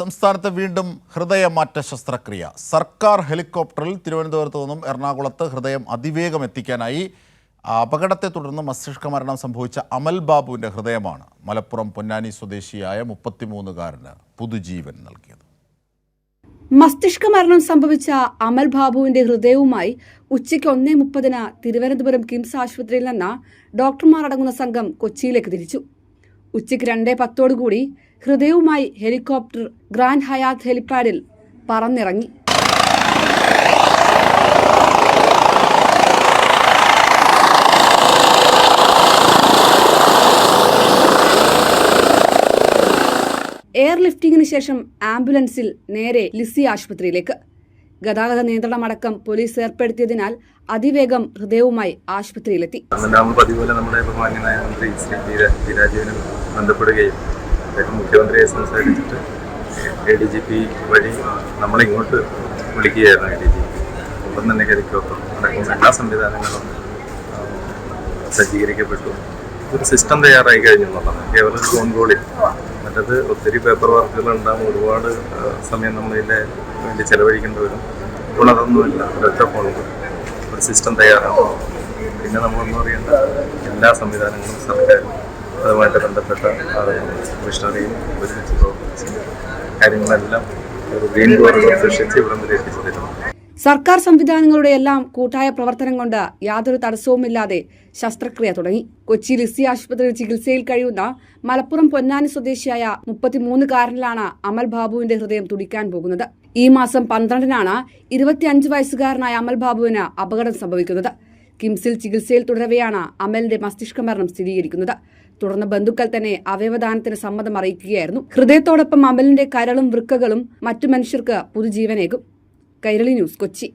സംസ്ഥാനത്ത് വീണ്ടും ഹൃദയമാറ്റ ശസ്ത്രക്രിയ. സർക്കാർ ഹെലികോപ്റ്ററിൽ തിരുവനന്തപുരത്ത് നിന്നും എറണാകുളത്ത് ഹൃദയം അതിവേഗം എത്തിക്കാനായി അപകടത്തെ തുടർന്ന് മസ്തിഷ്ക മരണം സംഭവിച്ച അമൽ ബാബുവിന്റെ ഹൃദയമാണ് മലപ്പുറം പൊന്നാനി സ്വദേശിയായ മുപ്പത്തിമൂന്നുകാരന് പുതുജീവൻ നൽകിയത്. മസ്തിഷ്ക മരണം സംഭവിച്ച അമൽ ബാബുവിന്റെ ഹൃദയവുമായി ഉച്ചയ്ക്ക് ഒന്നേ മുപ്പതിന് തിരുവനന്തപുരം കിംസ് ആശുപത്രിയിൽ നിന്ന് ഡോക്ടർമാർ അടങ്ങുന്ന സംഘം കൊച്ചിയിലേക്ക് തിരിച്ചു. ഉച്ചയ്ക്ക് രണ്ടേ പത്തോടുകൂടി ഹൃദയവുമായി ഹെലികോപ്റ്റർ ഗ്രാൻഡ് ഹയാത്ത് ഹെലിപ്പാഡിൽ പറന്നിറങ്ങി. എയർ ലിഫ്റ്റിംഗിന് ശേഷം ആംബുലൻസിൽ നേരെ ലിസി ആശുപത്രിയിലേക്ക്. ഗതാഗത നിയന്ത്രണമടക്കം പോലീസ് ഏർപ്പെടുത്തിയതിനാൽ അതിവേഗം ഹൃദയവുമായി ആശുപത്രിയിലെത്തി. നമ്മുടെ ബന്ധപ്പെടുകയും അദ്ദേഹം മുഖ്യമന്ത്രിയെ സംസാരിച്ചിട്ട് എ ഡി ജി പി വഴി നമ്മളിങ്ങോട്ട് വിളിക്കുകയായിരുന്നു എ ഡി ജി പി ഒപ്പം തന്നെ ഹെലികോപ്റ്റർ അടക്കം എല്ലാ സംവിധാനങ്ങളും സജ്ജീകരിക്കപ്പെട്ടു. ഒരു സിസ്റ്റം തയ്യാറായി കഴിഞ്ഞു എന്നുള്ളതാണ്. കേവലം ഫോൺ കോളിൽ മറ്റത് ഒത്തിരി പേപ്പർ വർക്കുകൾ ഉണ്ടാകും ഒരുപാട് സമയം നമ്മളിതിന്റെ വേണ്ടി ചെലവഴിക്കേണ്ടി വരും ഇപ്പോൾ അതൊന്നുമില്ല ഒരൊറ്റ ഫോൺ ഒരു സിസ്റ്റം തയ്യാറാണ്. പിന്നെ നമ്മളൊന്നും അറിയേണ്ട എല്ലാ സംവിധാനങ്ങളും സർക്കാർ അതുമായിട്ട് ബന്ധപ്പെട്ട മിഷണറിയും ഒരുമിച്ച് പ്രവർത്തിച്ച് കാര്യങ്ങളെല്ലാം ഒരു സർക്കാർ സംവിധാനങ്ങളുടെ എല്ലാം കൂട്ടായ പ്രവർത്തനം കൊണ്ട് യാതൊരു തടസ്സവുമില്ലാതെ ശസ്ത്രക്രിയ തുടങ്ങി. കൊച്ചി ലിസി ആശുപത്രിയിൽ ചികിത്സയിൽ കഴിയുന്ന മലപ്പുറം പൊന്നാനി സ്വദേശിയായ മുപ്പത്തിമൂന്നുകാരനിലാണ് അമൽ ബാബുവിന്റെ ഹൃദയം തുടിക്കാൻ പോകുന്നത്. ഈ മാസം പന്ത്രണ്ടിനാണ് ഇരുപത്തിയഞ്ച് വയസ്സുകാരനായ അമൽ ബാബുവിന് അപകടം സംഭവിക്കുന്നത്. കിംസിൽ ചികിത്സയിൽ തുടരവെയാണ് അമലിന്റെ മസ്തിഷ്ക മരണം സ്ഥിരീകരിക്കുന്നത്. തുടർന്ന് ബന്ധുക്കൾ തന്നെ അവയവദാനത്തിന് സമ്മതം അറിയിക്കുകയായിരുന്നു. ഹൃദയത്തോടൊപ്പം അമലിന്റെ കരളും വൃക്കകളും മറ്റു മനുഷ്യർക്ക് പുതുജീവനേകും. കൈരളി ന്യൂസ് കൊച്ചി.